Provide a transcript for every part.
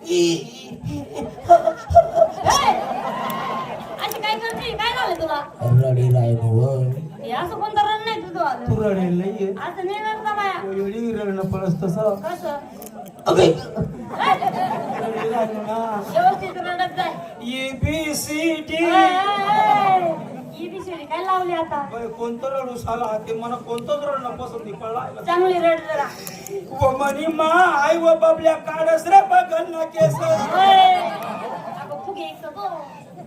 अशी काय करते? काय झालं तुला? भाऊ. हे असं कोणतं रन नाही तुझं? आलं तू रडेल नाहीये. असं नाही रडता माया? एवढी रडणं पडस तसं. कसं? अबे ना. व्यवस्थित रडत जाय. A B C D. काय लावली आता? कोणतं रडू साला ते मला कोणतंच पसंत कळला चांगली रड जरा. व म्हणी मा आई व बाबल्या काढस रे ना केस. ओय, अगं फुगे एक तर गो.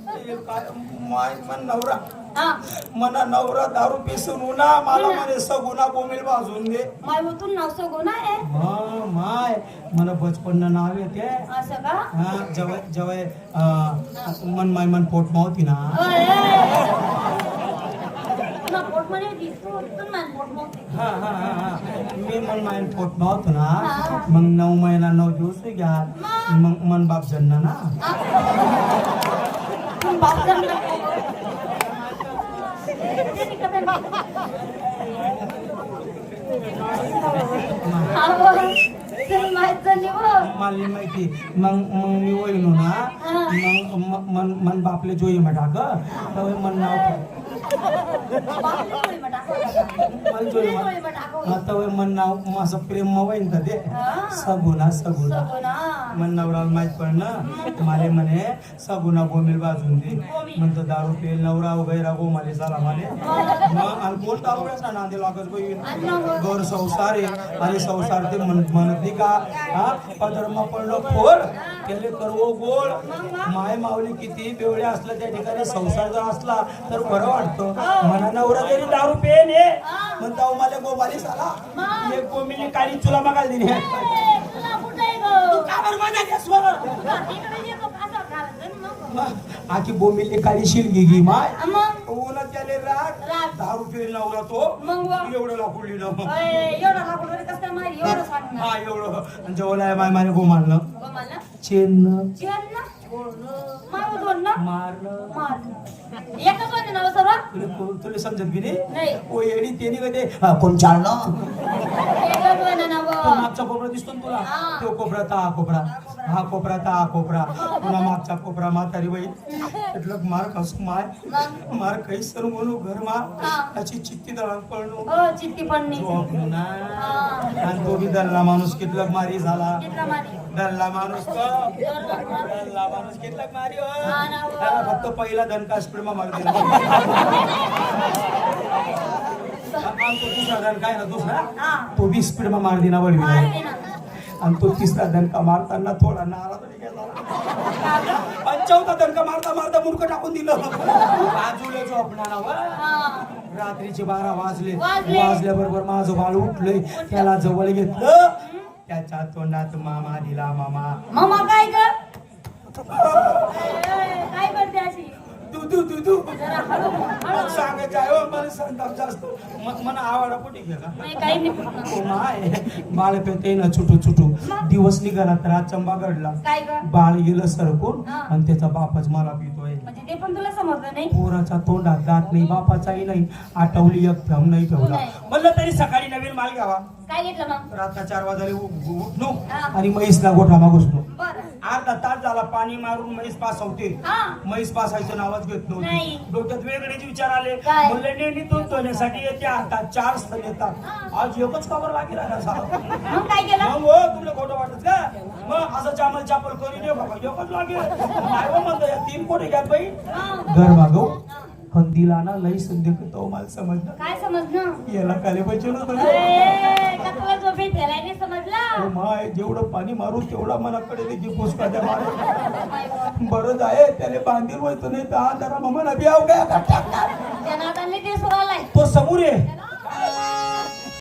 हे काय माय मन नवरा. हा. मना नवरा दारू पिसून उन्हा मला म्हणे सगुना बोंबील भाजून दे. माय उतून नाव सगो ना आहे. हा माय. मला बचपन नाव येते. असं का? हा जवळ जवळ मन माय मन पोट मावती ना. तुला पोटमध्ये होती तू तू माझं पोटमध्ये हा हा हा हा. मी मन माय पोट मावतो ना मग नऊ महिना नऊ दिवस घ्या. मग? मन बाप जन्ना ना. हो. मला माहिती. मग मग मी वळलो ना मग मन बापले जोई म्हणा ग मन नाव आता वय मन नाव माझं प्रेम होईन तर ते हा. सगुना सगुना. सगो ना. मन नवरा माहीत पडणं मला म्हणे सगुना गोमिल बाजून दे. म्हणतो दारू पेल नवरा वगैरे गो माले झाला माले. मग आणि कोण ना नांदे लागत घर संसार आहे. आणि संसार ते म्हण- म्हणत नाही का? हा? पदरमा पडलं फोड त्याले करवो गोड माय माऊली किती बेवडे असलं त्या ठिकाणी संसार जर असला तर बरं वाटतं म्हणा नवरा जरी दारू पेन ये म्हणता "अहो, मला गोबाली साला एक गोमिली काळी चुला मागायला दिली आहे गं? गं, ना. आखी बोमिली काळी शिलगी घी माय उन्हा त्याले राग. दारू पेल नवरा तो. एवढं लाकूड लिहिलं एवढं लाकूड कसं? एवढं ना. हा एवढं जेवला माय माने गो मारलं गं मला? चेन? तुला समजत की नाही. ओ येडी तेनी हा, कोण चालणं. मागचा कोपरा दिसतो ना तुला. तो कोपरा ता कोपरा. हा कोपरा ता हा कोपरा पुन्हा मागचा कोपरा म्हातारी बाई म्हटलं मार कस माय? मार काही सर म्हणू घर मा हा. त्याची चित्ती दळण पळणू हो, चित्ती पडणी. आणि तो बी दल्ला माणूस कितलक मारी झाला मारी? दल्ला माणूस मार. दल्ला माणूस कितलक मारी हो. हा. त्याला फक्त पहिला दणका स्पीड मा मारते आणि तो दुसरा दणका आहे ना दुसरा. तो बी स्पीड मार दिना ना. आणि तो तिसरा दणका मारताना थोडा नाराज गेला? आणि चौथा दणका मारता मारता मुडकं टाकून दिलं. बाजूला झोपणार. रात्रीचे बारा वाजले. वाजले. वाजल्याबरोबर माझं बाळ उठलंय. त्याला जवळ घेतलं. त्याच्या तोंडात मामा दिला मामा. मामा काय काय करते अशी? हळू हळू सांगायचं आहे हो, मला संताप जास्त. म- मला आवडा कुठे गेला? नाही काही नाही. पूर्ण. ओ माय बाळ पेते ना छुटू छुटू. दिवस निघाला तर आज चंबा घडला. काय ग? बाळ गेलं सरकून हा. आणि त्याचा बापच मला पितोय. म्हणजे ते पण तुला समजलं नाही? पोराचा तोंडात जात नाही बापाचाही नाही. आठवली एक थंब नाही ठेवला. नाही. म्हणलं तरी सकाळी नवीन माल घ्यावा. काय घेतलं मग? रात्र चार वाजले उठलो हा. आणि म्हैसला गोठा बर अर्धा तास झाला पाणी मारून म्हैस पास होते. हा. म्हैस पासायचं नावच घेत नाही. नव्हती डोक्यात वेगळेच विचार आले? म्हणलं नेहमी दूध धुण्यासाठी येते हातात चार स्थळ येतात. आज एकच कवर लागेल मग हो तुला खोटं वाटत का? मग असं चामल चापल करून ये बाबा एकच लागेल. हो म्हणतो या तीन कोटी घ्यात बाई? हा. घर हंदीला ना लई संधी तो मला समजलं. काय समजलं? याला काले पाहिजे समजला? माय जेवढं पाणी मारू तेवढा मनाकडे देखील पुष्पा द्या मारे. बरं आहे त्याला बांधील व्हायचं नाही तर हा जरा नादाने ते सुरू आलाय तो समोर आहे